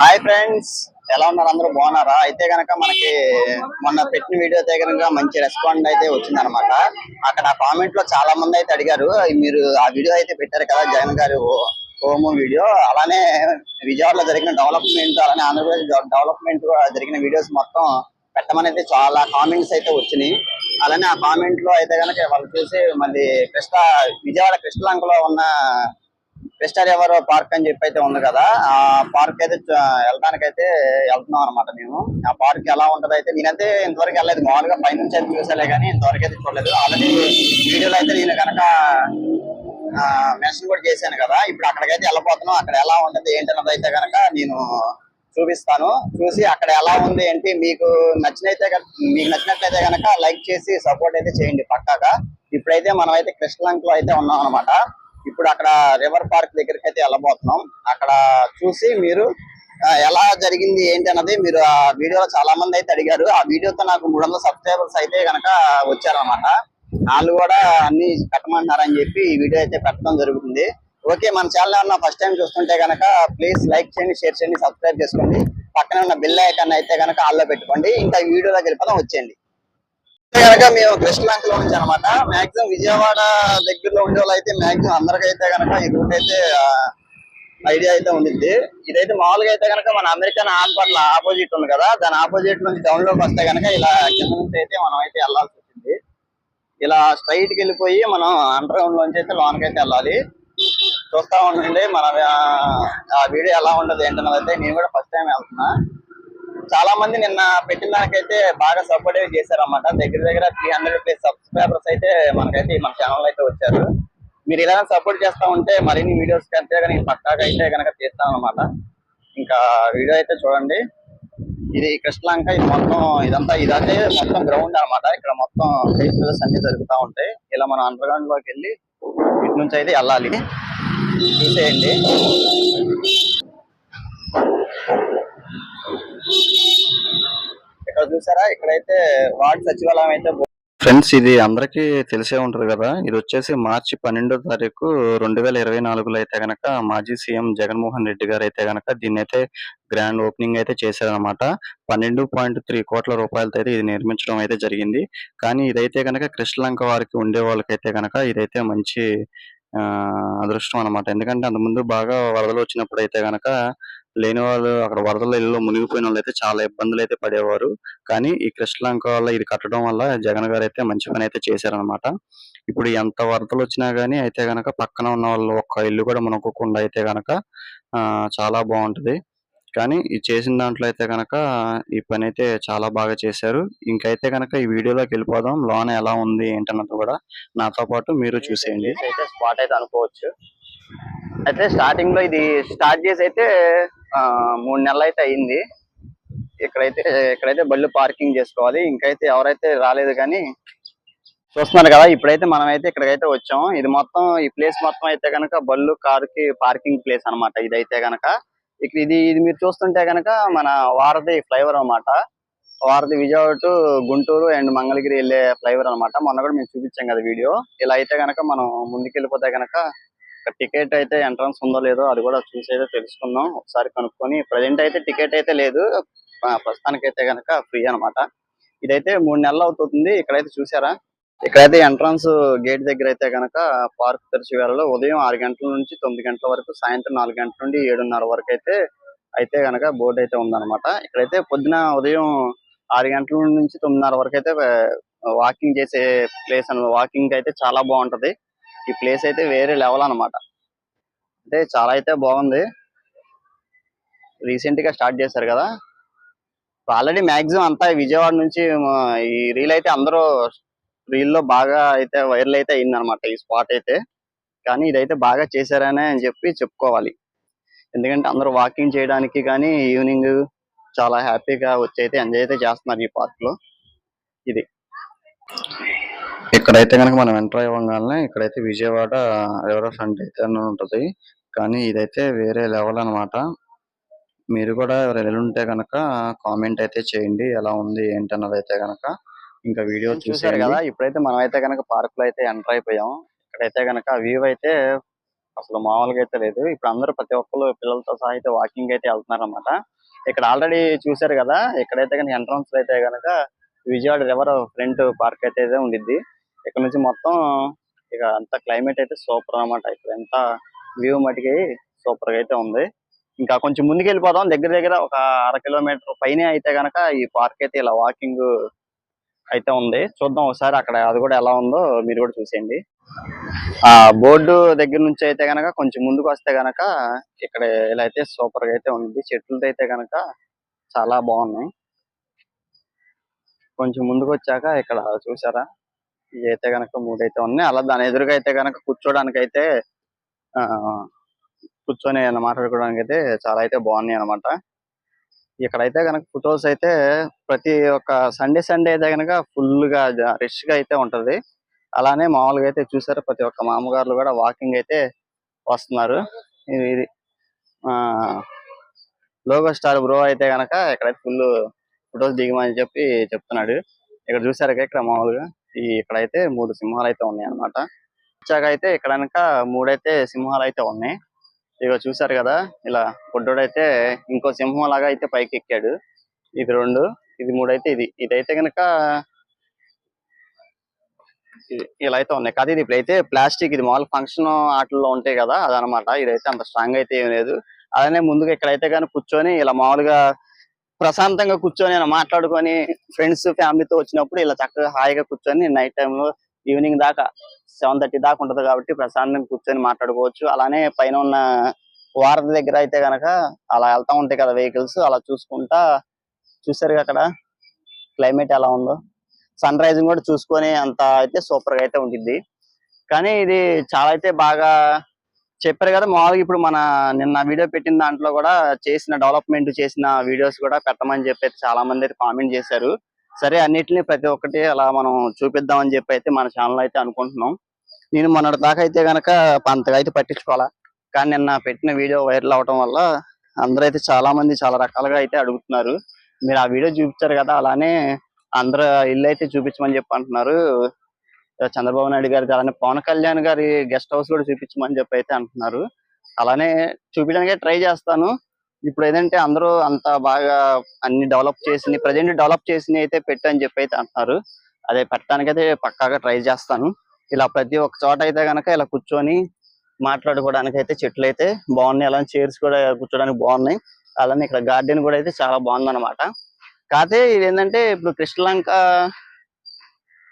Hi friends ఎలా ఉన్నారు? అందరూ బాగున్నారా? అయితే గనక మనకి మొన్న పెట్టిన వీడియో అయితే గనక మంచి రెస్పాండ్ అయితే వచ్చింది అనమాట అక్కడ కామెంట్లో చాలా మంది అయితే అడిగారు మీరు ఆ వీడియో అయితే పెట్టారు కదా జగన్ గారు హోమ్ వీడియో. అలానే విజయవాడలో జరిగిన డెవలప్మెంట్ అలానే ఆంధ్రప్రదేశ్ డెవలప్మెంట్ జరిగిన వీడియోస్ మొత్తం పెట్టమని అయితే చాలా కామెంట్స్ అయితే వచ్చినాయి. అలానే ఆ కామెంట్లో అయితే గనక వాళ్ళు చూసి మళ్ళీ కృష్ణ విజయవాడ కృష్ణలంకలో ఉన్న కృష్ణ రివర్ పార్క్ అని చెప్పి అయితే ఉంది కదా ఆ పార్క్ అయితే వెళ్ళడానికైతే అయితే వెళ్తున్నాం అనమాట మేము. ఆ పార్క్ ఎలా ఉంటది అయితే నేనైతే ఇంతవరకు వెళ్ళలేదు. మామూలుగా పైనుంచి అయితే చూసలే కానీ ఇంతవరకు అయితే చూడలేదు. ఆల్రెడీ వీడియోలో అయితే నేను కనుక మెన్షన్ కూడా చేశాను కదా ఇప్పుడు అక్కడికైతే వెళ్ళిపోతున్నాం అక్కడ ఎలా ఉంటది ఏంటన్నది అయితే కనుక నేను చూపిస్తాను. చూసి అక్కడ ఎలా ఉంది ఏంటి మీకు నచ్చినైతే మీకు నచ్చినట్లయితే కనుక లైక్ చేసి సపోర్ట్ అయితే చేయండి పక్కాగా. ఇప్పుడైతే మనం అయితే కృష్ణలంకలో అయితే ఉన్నాం అనమాట ఇప్పుడు అక్కడ రివర్ పార్క్ దగ్గరికి అయితే వెళ్ళబోతున్నాం. అక్కడ చూసి మీరు ఎలా జరిగింది ఏంటి అన్నది మీరు ఆ వీడియోలో చాలా మంది అయితే అడిగారు. ఆ వీడియోతో నాకు మూడు వందల సబ్స్క్రైబర్స్ అయితే కనుక వచ్చారనమాట వాళ్ళు కూడా అన్ని కట్టమంటున్నారని చెప్పి ఈ వీడియో అయితే పెట్టడం జరుగుతుంది. ఓకే మన ఛానల్ ఏమన్నా ఫస్ట్ టైం చూస్తుంటే కనుక ప్లీజ్ లైక్ చేయండి షేర్ చేయండి సబ్స్క్రైబ్ చేసుకోండి. పక్కన ఉన్న బిల్ ఐకాన్ అయితే కనుక ఆల్లో పెట్టుకోండి. ఇంకా వీడియో వీడియోలోకి వెళ్ళిపోదాం వచ్చేయండి. కనుక మేము కృష్ణలంకలో నుంచి అనమాట. మాక్సిమం విజయవాడ దగ్గరలో ఉండే వాళ్ళు అయితే మాక్సిమం అందరికైతే కనుక ఈ రూట్ అయితే ఐడియా అయితే ఉండిద్ది. ఇదైతే మామూలుగా అయితే కనుక మన అమెరికన్ హాస్పిటల్ ఆపోజిట్ ఉంది కదా. దాని ఆపోజిట్ నుంచి డౌన్లోకి వస్తే కనుక ఇలా కింద నుంచి అయితే మనం అయితే వెళ్ళాల్సి వచ్చింది. ఇలా స్ట్రైట్కి వెళ్ళిపోయి మనం అండర్ గ్రౌండ్ లోంచి అయితే లోన్కి అయితే వెళ్ళాలి. చూస్తా ఉండండి. మన ఆ- ఆ వీడియో ఎలా ఉండదు ఏంటన్నది అయితే నేను కూడా ఫస్ట్ టైం వెళ్తున్నా. చాలా మంది నిన్న పెట్టిన దానికైతే బాగా సపోర్ట్ చేశారన్నమాట. దగ్గర దగ్గర త్రీ హండ్రెడ్ ప్లస్ సబ్స్క్రైబర్స్ అయితే మనకైతే మన ఛానల్ అయితే వచ్చారు. మీరు ఇలా సపోర్ట్ చేస్తా ఉంటే మరిన్ని వీడియోస్ కంటే కానీ పక్కాగా అయితే కనుక చేస్తాను అనమాట ఇంకా వీడియో అయితే చూడండి. ఇది కృష్ణలంక ఇది మొత్తం ఇదంతా ఇదంటే మొత్తం గ్రౌండ్ అన్నమాట. ఇక్కడ మొత్తం ఫెస్టివల్స్ అన్ని జరుగుతూ ఉంటాయి. ఇలా మనం అండర్ గ్రౌండ్లోకి వెళ్ళి ఇటు నుంచి అయితే వెళ్ళాలి. చూసేయండి ఇక్కడ చూసారా? ఇక్కడైతే వార్డు సచివాలయం అయితే ఫ్రెండ్స్ ఇది అందరికీ తెలిసే ఉంటుంది కదా? ఇది వచ్చేసి మార్చి పన్నెండో తారీఖు రెండు వేల ఇరవై నాలుగులో అయితే గనక మాజీ సీఎం జగన్మోహన్ రెడ్డి గారు అయితే గనక దీన్ని అయితే గ్రాండ్ ఓపెనింగ్ అయితే చేశారనమాట పన్నెండు పాయింట్ త్రీ కోట్ల రూపాయలతో అయితే ఇది నిర్మించడం అయితే జరిగింది. కానీ ఇదైతే గనక కృష్ణలంక వారికి ఉండే వాళ్ళకైతే గనక ఇదైతే మంచి అదృష్టం అనమాట ఎందుకంటే అంతకుముందు బాగా వరదలు వచ్చినప్పుడు అయితే గనక లేని వాళ్ళు అక్కడ వరదల ఇల్లు మునిగిపోయిన వాళ్ళు అయితే చాలా ఇబ్బందులు అయితే పడేవారు. కానీ ఈ కృష్ణలంక వల్ల ఇది కట్టడం వల్ల జగన్ గారు అయితే మంచి పని అయితే చేశారనమాట ఇప్పుడు ఎంత వరదలు వచ్చినా కానీ అయితే గనక పక్కన ఉన్న వాళ్ళు ఒక్క ఇల్లు కూడా మునగకుండా అయితే గనక ఆ, చాలా బాగుంటది. కానీ ఈ చేసిన దాంట్లో అయితే గనక ఈ పని అయితే చాలా బాగా చేశారు. ఇంకైతే గనక ఈ వీడియోలోకి వెళ్ళిపోదాం. లోన ఎలా ఉంది ఏంటన్నది కూడా నాతో పాటు మీరు చూసేయండి. అయితే స్పాట్ అయితే అనుకోవచ్చు. అయితే స్టార్టింగ్లో ఇది స్టార్ట్ చేసి అయితే మూడు నెలలు అయితే అయింది ఇక్కడైతే ఇక్కడైతే బళ్ళు పార్కింగ్ చేసుకోవాలి. ఇంకైతే ఎవరైతే రాలేదు కానీ చూస్తున్నారు కదా ఇప్పుడైతే మనం అయితే ఇక్కడికైతే వచ్చాం ఇది మొత్తం ఈ ప్లేస్ మొత్తం అయితే కనుక బళ్ళు కార్కి పార్కింగ్ ప్లేస్ అన్నమాట. ఇదైతే గనక. ఇక్కడ ఇది ఇది మీరు చూస్తుంటే గనక మన వారధి ఫ్లైఓవర్ అన్నమాట. వారధి విజయవాడ టు గుంటూరు అండ్ మంగళగిరి వెళ్ళే ఫ్లైఓవర్ అన్నమాట. మొన్న కూడా మేము చూపించాం కదా వీడియో. ఇలా అయితే గనక మనం ముందుకెళ్ళిపోతే గనక టికెట్ అయితే ఎంట్రన్స్ ఉందో లేదో అది కూడా చూసి అయితే తెలుసుకుందాం. ఒకసారి కనుక్కొని ప్రజెంట్ అయితే టికెట్ అయితే లేదు. ప్రస్తుతానికైతే గనక ఫ్రీ అన్నమాట. ఇదైతే మూడు నెలలు అవుతుంది. ఇక్కడైతే చూసారా? ఇక్కడైతే ఎంట్రన్స్ గేట్ దగ్గర అయితే గనక పార్క్ తెరిచి వేళలో ఉదయం ఆరు గంటల నుంచి తొమ్మిది గంటల వరకు సాయంత్రం నాలుగు గంటల నుండి ఏడున్నర వరకు అయితే అయితే గనక బోర్డు అయితే ఉందన్నమాట. ఇక్కడైతే పొద్దున ఉదయం ఆరు గంటల నుంచి తొమ్మిదిన్నర వరకు అయితే వాకింగ్ చేసే ప్లేస్ అన్న వాకింగ్ అయితే చాలా బాగుంటది. ఈ ప్లేస్ అయితే వేరే లెవెల్ అన్నమాట. అంటే చాలా అయితే బాగుంది. రీసెంట్గా స్టార్ట్ చేశారు కదా. ఆల్రెడీ మాక్సిమం అంతా విజయవాడ నుంచి ఈ రీల్ అయితే అందరూ రీల్లో బాగా అయితే వైరల్ అయితే అయిందనమాట ఈ స్పాట్ అయితే. కానీ ఇదైతే బాగా చేశారనే అని చెప్పి చెప్పుకోవాలి. ఎందుకంటే అందరూ వాకింగ్ చేయడానికి కానీ ఈవినింగ్ చాలా హ్యాపీగా వచ్చి అయితే ఎంజాయ్ అయితే చేస్తున్నారు ఈ పార్క్లో. ఇది. ఇక్కడైతే కనుక మనం ఎంటర్ అవ్వగానే ఇక్కడైతే విజయవాడ రివర్ ఫ్రంట్ అయితే ఉంటది. కానీ ఇదైతే వేరే లెవెల్ అన్నమాట. మీరు కూడా ఎవరైనా ఉంటే కనుక కామెంట్ అయితే చేయండి. ఎలా ఉంది ఏంటి అన్నది అయితే కనుక ఇంకా వీడియో చూసారు కదా ఇప్పుడైతే మనం అయితే కనుక పార్క్లో అయితే ఎంటర్ అయిపోయాం. ఇక్కడైతే కనుక వ్యూ అయితే అసలు మామూలుగా అయితే లేదు. ఇప్పుడు అందరూ ప్రతి ఒక్కరు పిల్లలతో సహా అయితే వాకింగ్ అయితే వెళ్తున్నారు అనమాట ఇక్కడ ఆల్రెడీ చూసారు కదా ఇక్కడైతే కనుక ఎంట్రన్స్ అయితే కనుక విజయవాడ రివర్ ఫ్రంట్ పార్క్ అయితే ఉండిద్ది. ఇక్కడ నుంచి మొత్తం ఇక అంత క్లైమేట్ అయితే సూపర్ అన్నమాట. ఇక్కడ ఎంత వ్యూ మటుకి సూపర్గా అయితే ఉంది. ఇంకా కొంచెం ముందుకు వెళ్ళిపోదాం. దగ్గర దగ్గర ఒక అర కిలోమీటర్ పైన అయితే గనక ఈ పార్క్ అయితే ఇలా వాకింగ్ అయితే ఉంది. చూద్దాం ఒకసారి అక్కడ అది కూడా ఎలా ఉందో మీరు కూడా చూసేయండి. ఆ బోర్డు దగ్గర నుంచి అయితే గనక కొంచెం ముందుకు వస్తే గనక ఇక్కడ ఇలా అయితే సూపర్గా అయితే ఉంది. చెట్లతో అయితే గనక చాలా బాగున్నాయి. కొంచెం ముందుకు వచ్చాక ఇక్కడ చూసారా? ఇవి అయితే గనక మూడు అయితే ఉన్నాయి. అలా దాని ఎదురుగా అయితే గనక కూర్చోడానికి అయితే ఆ కూర్చొని మాట్లాడుకోవడానికి అయితే చాలా అయితే బాగున్నాయి అనమాట ఇక్కడైతే కనుక ఫొటోస్ అయితే ప్రతి ఒక్క సండే సండే అయితే కనుక ఫుల్గా గా అయితే ఉంటది. అలానే మామూలుగా అయితే చూసారు ప్రతి ఒక్క మామగారులు కూడా వాకింగ్ అయితే వస్తున్నారు. ఇది ఆ లోగో స్టార్ బ్రో అయితే గనక ఇక్కడైతే ఫుల్ ఫొటోస్ దిగమని చెప్పి చెప్తున్నాడు. ఇక్కడ చూసారు ఇక్కడ మామూలుగా? ఈ ఇక్కడైతే మూడు సింహాలు అయితే ఉన్నాయి అన్నమాట వచ్చాక అయితే ఇక్కడ కనుక మూడైతే సింహాలు అయితే ఉన్నాయి. ఇక చూసారు కదా ఇలా పొడ్డోడైతే ఇంకో సింహం లాగా అయితే పైకి ఎక్కాడు ఇది రెండు ఇది మూడు అయితే ఇది. ఇదైతే కనుక ఇలా అయితే ఉన్నాయి. కాదు ఇది ఇప్పుడైతే ప్లాస్టిక్ ఇది మామూలు ఫంక్షన్ ఆటల్లో ఉంటాయి కదా అదనమాట ఇదైతే అంత స్ట్రాంగ్ అయితే ఏం లేదు. అలానే ముందుగా ఇక్కడైతే కానీ కూర్చొని ఇలా మామూలుగా ప్రశాంతంగా కూర్చొని మాట్లాడుకొని ఫ్రెండ్స్ ఫ్యామిలీతో వచ్చినప్పుడు ఇలా చక్కగా హాయిగా కూర్చొని నైట్ టైంలో ఈవినింగ్ దాకా సెవెన్ థర్టీ దాకా ఉంటది కాబట్టి ప్రశాంతంగా కూర్చొని మాట్లాడుకోవచ్చు. అలానే పైన ఉన్న వారధి దగ్గర అయితే గనక అలా వెళ్తా ఉంటాయి కదా వెహికల్స్ అలా చూసుకుంటా చూసారు అక్కడ క్లైమేట్ ఎలా ఉందో. సన్ రైజింగ్ కూడా చూసుకొని అంత అయితే సూపర్గా అయితే ఉంటుంది కానీ ఇది చాలా అయితే బాగా చెప్పారు కదా మామూలుగా ఇప్పుడు మన నిన్న వీడియో పెట్టిన దాంట్లో కూడా చేసిన డెవలప్మెంట్ చేసిన వీడియోస్ కూడా పెట్టమని చెప్పి చాలా మంది అయితే కామెంట్ చేశారు. సరే అన్నిటిని ప్రతి ఒక్కటి అలా మనం చూపిద్దామని చెప్పి అయితే మన ఛానల్ అయితే అనుకుంటున్నాం. నేను మొన్నటి దాకా అయితే గనక అంతగా అయితే పట్టించుకోవాలా. కానీ నిన్న పెట్టిన వీడియో వైరల్ అవటం వల్ల అందరూ అయితే చాలా మంది చాలా రకాలుగా అయితే అడుగుతున్నారు. మీరు ఆ వీడియో చూపించారు కదా అలానే అందరూ ఇల్లు అయితే చూపించమని చెప్పి అంటున్నారు. చంద్రబాబు నాయుడు గారి అలానే పవన్ కళ్యాణ్ గారి గెస్ట్ హౌస్ కూడా చూపించమని చెప్పి అయితే అంటున్నారు. అలానే చూపించడానికి ట్రై చేస్తాను. ఇప్పుడు ఏదంటే అందరూ అంత బాగా అన్ని డెవలప్ చేసి ప్రజెంట్ డెవలప్ చేసి అయితే పెట్టని చెప్పి అయితే అంటున్నారు. అదే పెట్టడానికి అయితే పక్కాగా ట్రై చేస్తాను. ఇలా ప్రతి ఒక్క చోట అయితే గనక ఇలా కూర్చొని మాట్లాడుకోవడానికి అయితే చెట్లు అయితే బాగున్నాయి. అలానే చైర్స్ కూడా కూర్చోడానికి బాగున్నాయి. అలానే ఇక్కడ గార్డెన్ కూడా అయితే చాలా బాగుంది అనమాట కాకపోతే ఇది ఏంటంటే ఇప్పుడు కృష్ణలంక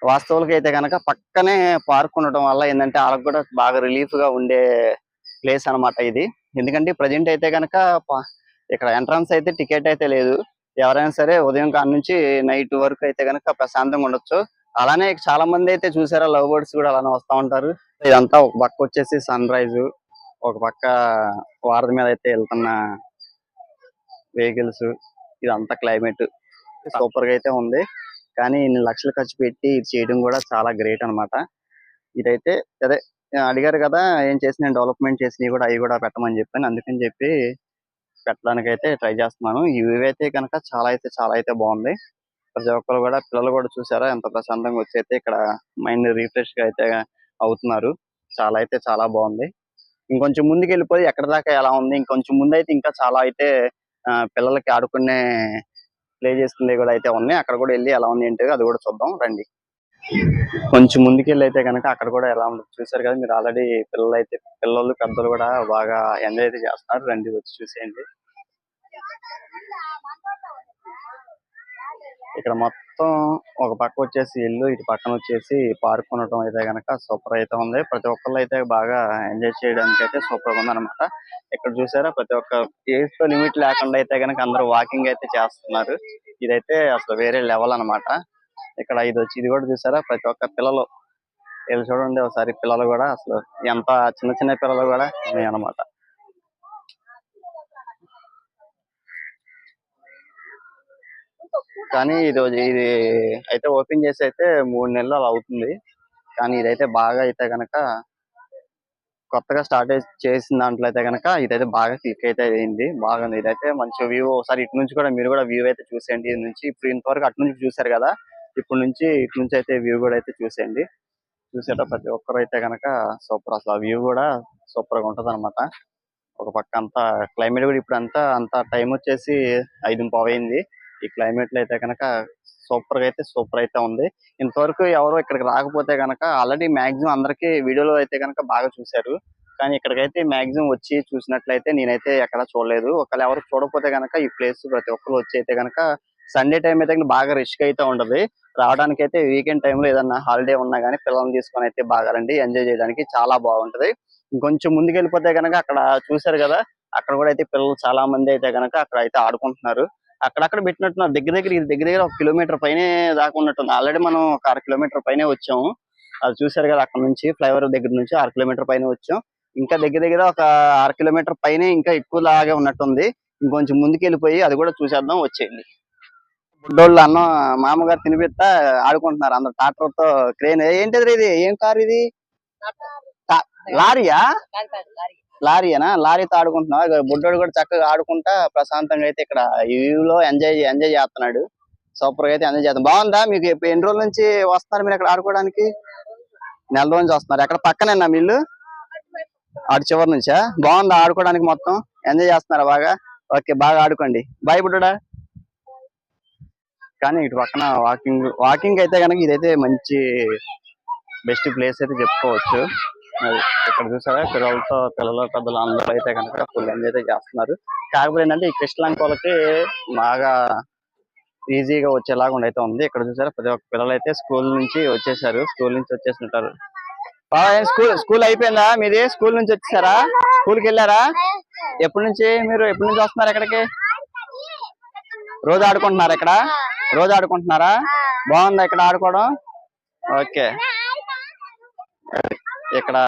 వాస్తవులకి అయితే కనుక పక్కనే పార్క్ ఉండటం వల్ల ఏంటంటే వాళ్ళకి కూడా బాగా రిలీఫ్గా ఉండే ప్లేస్ అన్నమాట ఇది. ఎందుకంటే ప్రజెంట్ అయితే కనుక ఇక్కడ ఎంట్రన్స్ అయితే టికెట్ అయితే లేదు. ఎవరైనా సరే ఉదయం కాడ నుంచి నైట్ వరకు అయితే కనుక ప్రశాంతంగా ఉండొచ్చు. అలానే చాలా మంది అయితే చూసారా లవ్ బర్డ్స్ కూడా అలానే వస్తూ ఉంటారు. ఇదంతా ఒక పక్క వచ్చేసి సన్ రైజ్ ఒక పక్క వారధి మీద అయితే వెళ్తున్న వెహికల్స్ ఇదంతా క్లైమేట్. సూపర్గా అయితే ఉంది. కానీ ఇన్ని లక్షలు ఖర్చు పెట్టి ఇది చేయడం కూడా చాలా గ్రేట్ అన్నమాట. ఇదైతే అదే అడిగారు కదా ఏం చేసిన డెవలప్మెంట్ చేసినవి కూడా అవి కూడా పెట్టమని చెప్పాను. అందుకని చెప్పి పెట్టడానికి అయితే ట్రై చేస్తున్నాను. ఇవి అయితే కనుక చాలా అయితే చాలా అయితే బాగుంది. ప్రతి ఒక్కరు కూడా పిల్లలు కూడా చూసారా ఎంత ప్రశాంతంగా వచ్చి అయితే ఇక్కడ మైండ్ రిఫ్రెష్గా అయితే అవుతున్నారు. చాలా అయితే చాలా బాగుంది. ఇంకొంచెం ముందుకు వెళ్ళిపోయి ఎక్కడ దాకా ఎలా ఉంది ఇంకొంచెం ముందు అయితే ఇంకా చాలా అయితే పిల్లలకి ఆడుకునే ప్లే చేసుకునేవి కూడా అయితే ఉన్నాయి. అక్కడ కూడా వెళ్ళి ఎలా ఉంది ఏంటో అది కూడా చూద్దాం. రండి. కొంచెం ముందుకెళ్ళి అయితే కనుక అక్కడ కూడా ఎలా ఉంది చూసారు కదా మీరు ఆల్రెడీ పిల్లలు అయితే పిల్లలు పెద్దలు కూడా బాగా ఎంజాయ్ అయితే చేస్తున్నారు. రండి వచ్చి చూసేయండి. ఇక్కడ మొత్తం ఒక పక్క వచ్చేసి ఇల్లు ఇటు పక్కన వచ్చేసి పార్క్ ఉండటం అయితే గనక సూపర్ అయితే ఉంది. ప్రతి ఒక్కళ్ళు అయితే బాగా ఎంజాయ్ చేయడానికి అయితే సూపర్గా ఉంది అనమాట ఇక్కడ చూసారా? ప్రతి ఒక్క ఏజ్తో లిమిట్ లేకుండా అయితే గనక అందరూ వాకింగ్ అయితే చేస్తున్నారు. ఇదైతే అసలు వేరే లెవెల్ అన్నమాట. ఇక్కడ ఇది వచ్చి ఇది కూడా చూసారా? ప్రతి ఒక్క పిల్లలు వీళ్ళు చూడండి ఒకసారి పిల్లలు కూడా అసలు ఎంత చిన్న చిన్న పిల్లలు కూడా ఉన్నాయి కానీ ఇది ఇది అయితే ఓపెన్ చేసి అయితే మూడు నెలలు అలా అవుతుంది. కానీ ఇదైతే బాగా అయితే గనక కొత్తగా స్టార్ట్ చేసిన దాంట్లో అయితే గనక ఇదైతే బాగా క్లిక్ అయితే అయింది. బాగుంది. ఇదైతే మంచి వ్యూ ఒకసారి ఇటు నుంచి కూడా మీరు కూడా వ్యూ అయితే చూసేయండి. ఇది నుంచి ఇప్పుడు ఇంతవరకు అటు నుంచి చూసారు కదా ఇప్పుడు నుంచి ఇటు నుంచి అయితే వ్యూ కూడా అయితే చూసేయండి. చూసేట ప్రతి ఒక్కరు అయితే గనక సూపర్. అసలు ఆ వ్యూ కూడా సూపర్గా అనమాట ఒక పక్క అంతా క్లైమేట్ కూడా ఇప్పుడు అంతా అంత టైం వచ్చేసి ఐదు అయింది. ఈ క్లైమేట్లో అయితే కనుక సూపర్గా అయితే సూపర్ అయితే ఉంది. ఇంతవరకు ఎవరు ఇక్కడికి రాకపోతే గనక ఆల్రెడీ మాక్సిమం అందరికి వీడియోలో అయితే గనక బాగా చూశారు. కానీ ఇక్కడికైతే మాక్సిమం వచ్చి చూసినట్లయితే నేనైతే ఎక్కడ చూడలేదు. ఒకవేళ ఎవరు చూడకపోతే గనక ఈ ప్లేస్ ప్రతి ఒక్కరు వచ్చి అయితే గనక సండే టైం అయితే బాగా రిస్క్ అయితే ఉండదు. రావడానికి అయితే వీకెండ్ టైంలో ఏదన్నా హాలిడే ఉన్నా కానీ పిల్లల్ని తీసుకొని అయితే బాగా రండి. ఎంజాయ్ చేయడానికి చాలా బాగుంటది. ఇంకొంచెం ముందుకు వెళ్ళిపోతే గనక అక్కడ చూశారు కదా అక్కడ కూడా అయితే పిల్లలు చాలా మంది అయితే గనక అక్కడ అయితే ఆడుకుంటున్నారు. అక్కడక్కడ పెట్టినట్టున్నారు. దగ్గర దగ్గర ఇది దగ్గర దగ్గర ఒక కిలోమీటర్ పైనే దాకా ఉన్నట్టుంది. ఆల్రెడీ మనం ఒక అర కిలోమీటర్ పైనే వచ్చాము. అది చూశారు కదా అక్కడ నుంచి ఫ్లైఓవర్ దగ్గర నుంచి అర కిలోమీటర్ పైన వచ్చాం. ఇంకా దగ్గర దగ్గర ఒక అర కిలోమీటర్ పైనే ఇంకా ఎక్కువ లాగే ఉన్నట్టుంది. ఇంకొంచెం ముందుకు వెళ్ళిపోయి అది కూడా చూసేద్దాం వచ్చేయండి. బుడ్డోళ్ళు అన్న మామగారు తినిపిస్తా ఆడుకుంటున్నారు. అందరు ట్రాక్టర్తో క్రేన్. ఏంటిది ఇది? ఏం కార్ ఇది? లారీయా? లారీయేనా లారీతో ఆడుకుంటున్నావా? బుడ్డోడు కూడా చక్కగా ఆడుకుంటా ప్రశాంతంగా అయితే ఇక్కడ వ్యూ లో ఎంజాయ్ ఎంజాయ్ చేస్తున్నాడు. సూపర్గా అయితే ఎంజాయ్ చేస్తాం బాగుందా? మీకు ఎన్ని రోజుల నుంచి వస్తున్నారు మీరు ఇక్కడ ఆడుకోవడానికి? నెల రోజు నుంచి వస్తున్నారు. ఎక్కడ పక్కనేనా మీ ఇల్లు అటు చివరి నుంచా? బాగుందా ఆడుకోవడానికి మొత్తం? ఎంజాయ్ చేస్తున్నారా బాగా? ఓకే బాగా ఆడుకోండి. బాయ్ బుడ్డా కానీ ఇటు పక్కన వాకింగ్ వాకింగ్ అయితే కనుక ఇదైతే మంచి బెస్ట్ ప్లేస్ అయితే చెప్పుకోవచ్చు. ఇక్కడ చూసారా పిల్లలతో పిల్లలు పెద్దలు అందరూ అయితే కనుక ఫుల్ ఎంజాయ్ అయితే చేస్తున్నారు. కాకపోతే ఏంటంటే ఈ కృష్ణలంక వాళ్ళకి బాగా ఈజీగా వచ్చేలాగా అయితే ఉంది. ఇక్కడ చూసారా? ప్రతి ఒక్క పిల్లలు అయితే స్కూల్ నుంచి వచ్చేసారు. స్కూల్ నుంచి వచ్చేసినట్టారు స్కూల్ స్కూల్ అయిపోయిందా? మీది స్కూల్ నుంచి వచ్చేసారా? స్కూల్కి వెళ్ళారా? ఎప్పటి నుంచి మీరు ఎప్పటి నుంచి వస్తున్నారు ఇక్కడికి? రోజు ఆడుకుంటున్నారా ఇక్కడ? రోజు ఆడుకుంటున్నారా? బాగుందా ఇక్కడ ఆడుకోవడం? ఓకే. ఇక్కడ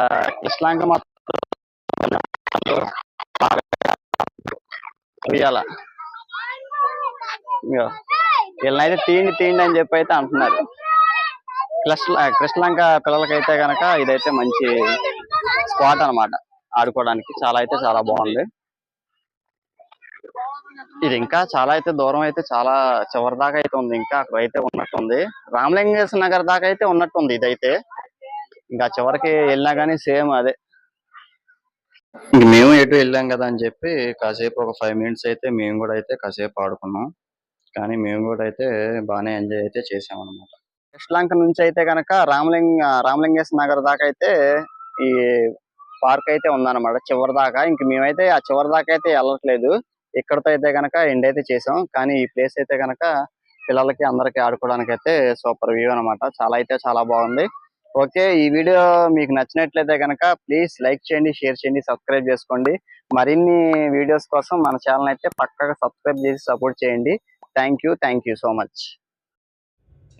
కృష్ణాంక మొత్తం వీళ్ళనైతే తీండి తీండి అని చెప్పి అయితే అంటున్నారు. కృష్ణ కృష్ణలంక పిల్లలకైతే గనక ఇదైతే మంచి స్పాట్ అన్నమాట ఆడుకోవడానికి. చాలా అయితే చాలా బాగుంది. ఇది ఇంకా చాలా అయితే దూరం అయితే చాలా చివరి దాకా అయితే ఉంది. ఇంకా అక్కడ అయితే ఉన్నట్టుంది. రామలింగేశ్వర నగర్ దాకా అయితే ఉన్నట్టుంది ఇదైతే. ఇంకా చివరికి వెళ్ళినా కానీ సేమ్ అదే. మేము ఎటు వెళ్ళాం కదా అని చెప్పి కాసేపు ఒక ఫైవ్ మినిట్స్ అయితే మేము కూడా అయితే కాసేపు ఆడుకున్నాం. కానీ మేము కూడా అయితే బాగానే ఎంజాయ్ అయితే చేసాం అనమాట శ్రీలంక నుంచి అయితే కనుక రామలింగ రామలింగేశ్వర నగర్ దాకా అయితే ఈ పార్క్ అయితే ఉందన్నమాట. చివరి దాకా. ఇంక మేమైతే ఆ చివరి దాకా అయితే వెళ్ళట్లేదు. ఇక్కడతో అయితే కనుక ఎండ్ అయితే చేసాం. కానీ ఈ ప్లేస్ అయితే కనుక పిల్లలకి అందరికి ఆడుకోవడానికి అయితే సూపర్ వ్యూ అన్నమాట. చాలా అయితే చాలా బాగుంది. ఓకే ఈ వీడియో మీకు నచ్చినట్లయితే కనుక ప్లీజ్ లైక్ చేయండి షేర్ చేయండి సబ్స్క్రైబ్ చేసుకోండి. మరిన్ని వీడియోస్ కోసం మన ఛానల్ అయితే పక్కగా సబ్స్క్రైబ్ చేసి సపోర్ట్ చేయండి. Thank you thank you so much.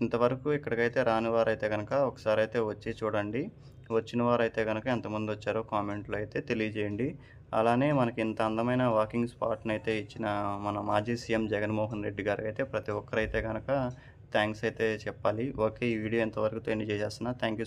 ఇంతవరకు ఇక్కడికైతే రాని వారైతే కనుక ఒకసారి అయితే వచ్చి చూడండి. వచ్చిన వారైతే కనుక ఎంతమంది వచ్చారో కామెంట్లో అయితే తెలియజేయండి. అలానే మనకి ఇంత అందమైన వాకింగ్ స్పాట్ని అయితే ఇచ్చిన మన మాజీ సీఎం జగన్మోహన్ రెడ్డి గారికి అయితే ప్రతి ఒక్కరైతే కనుక థ్యాంక్స్ అయితే చెప్పాలి. ఓకే ఈ వీడియో ఎంతవరకు ఎంజాయ్ చేస్తున్నా థ్యాంక్ యూ